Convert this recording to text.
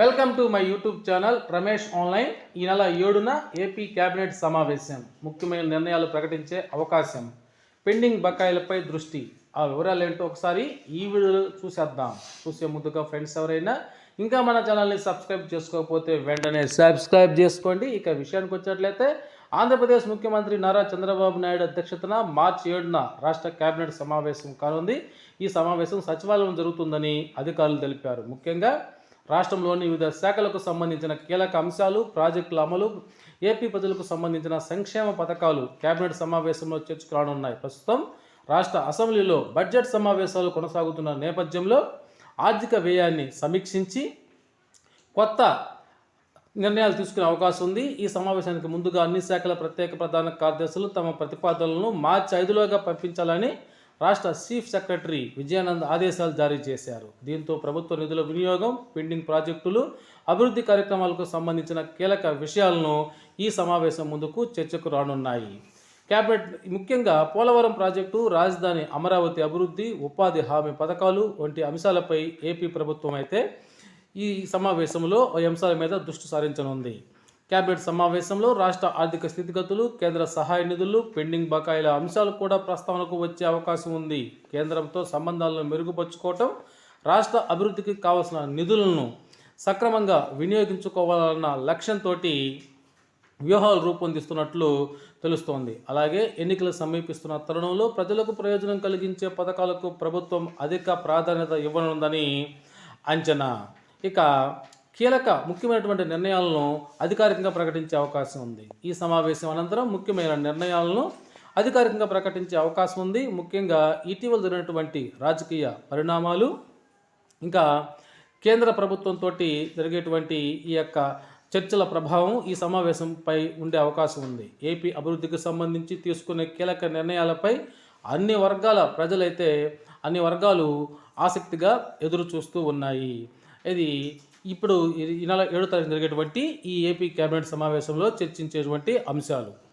Welcome to my YouTube channel Ramesh online ఈ నెల ఏడున ఏపీ కేబినెట్ సమావేశం. ముఖ్యమైన నిర్ణయాలు ప్రకటించే అవకాశం. పెండింగ్ బకాయిలపై దృష్టి. ఆ వివరాలు ఏంటో ఒకసారి ఈ వీడియోలో చూసేద్దాం. చూసే ముందుగా ఫ్రెండ్స్ ఎవరైనా ఇంకా మన ఛానల్ని సబ్స్క్రైబ్ చేసుకోకపోతే వెంటనే సబ్స్క్రైబ్ చేసుకోండి. ఇక విషయానికి వచ్చినట్లయితే ఆంధ్రప్రదేశ్ ముఖ్యమంత్రి నారా చంద్రబాబు నాయుడు అధ్యక్షతన మార్చి ఏడున రాష్ట్ర కేబినెట్ సమావేశం కానుంది. ఈ సమావేశం సచివాలయం జరుగుతుందని అధికారులు తెలిపారు. ముఖ్యంగా రాష్ట్రంలోని వివిధ శాఖలకు సంబంధించిన కీలక అంశాలు ప్రాజెక్టుల అమలు ఏపీ ప్రజలకు సంబంధించిన సంక్షేమ పథకాలు కేబినెట్ సమావేశంలో చర్చకు రానున్నాయి ప్రస్తుతం రాష్ట్ర అసెంబ్లీలో బడ్జెట్ సమావేశాలు కొనసాగుతున్న నేపథ్యంలో ఆర్థిక వ్యయాన్ని సమీక్షించి కొత్త నిర్ణయాలు తీసుకునే అవకాశం ఉంది. ఈ సమావేశానికి ముందుగా అన్ని శాఖల ప్రత్యేక ప్రధాన కార్యదర్శులు తమ ప్రతిపాదనలను మార్చి ఐదులోగా పంపించాలని రాష్ట్ర చీఫ్ సెక్రటరీ విజయానంద్ ఆదేశాలు జారీ చేశారు. దీంతో ప్రభుత్వ నిధుల వినియోగం పెండింగ్ ప్రాజెక్టులు అభివృద్ధి కార్యక్రమాలకు సంబంధించిన కీలక విషయాలను ఈ సమావేశం ముందుకు చర్చకు రానున్నాయి. క్యాబినెట్ ముఖ్యంగా పోలవరం ప్రాజెక్టు రాజధాని అమరావతి అభివృద్ధి ఉపాధి హామీ పథకాలు వంటి అంశాలపై ఏపీ ప్రభుత్వం అయితే ఈ సమావేశంలో ఈ అంశాల మీద దృష్టి సారించనుంది. క్యాబినెట్ సమావేశంలో రాష్ట్ర ఆర్థిక స్థితిగతులు కేంద్ర సహాయ నిధులు పెండింగ్ బకాయిల అంశాలు కూడా ప్రస్తావనకు వచ్చే అవకాశం ఉంది. కేంద్రంతో సంబంధాలను మెరుగుపరుచుకోవటం రాష్ట్ర అభివృద్ధికి కావలసిన నిధులను సక్రమంగా వినియోగించుకోవాలన్న లక్ష్యంతో వ్యూహాలు రూపొందిస్తున్నట్లు తెలుస్తోంది. అలాగే ఎన్నికలు సమీపిస్తున్న తరుణంలో ప్రజలకు ప్రయోజనం కలిగించే పథకాలకు ప్రభుత్వం అధిక ప్రాధాన్యత ఇవ్వనుందని అంచనా. ఇక కీలక ముఖ్యమైనటువంటి నిర్ణయాలను అధికారికంగా ప్రకటించే అవకాశం ఉంది. ఈ సమావేశం అనంతరం ముఖ్యమైన నిర్ణయాలను అధికారికంగా ప్రకటించే అవకాశం ఉంది. ముఖ్యంగా ఇటీవల జరిగినటువంటి రాజకీయ పరిణామాలు ఇంకా కేంద్ర ప్రభుత్వంతో జరిగేటువంటి ఈ యొక్క చర్చల ప్రభావం ఈ సమావేశంపై ఉండే అవకాశం ఉంది. ఏపీ అభివృద్ధికి సంబంధించి తీసుకునే కీలక నిర్ణయాలపై అన్ని వర్గాల ప్రజలైతే అన్ని వర్గాలు ఆసక్తిగా ఎదురు చూస్తూ ఉన్నాయి. ఇది ఇప్పుడు ఈ ఏడో తారీఖు జరిగేటువంటి ఈ ఏపీ కేబినెట్ సమావేశంలో చర్చించేటువంటి అంశాలు.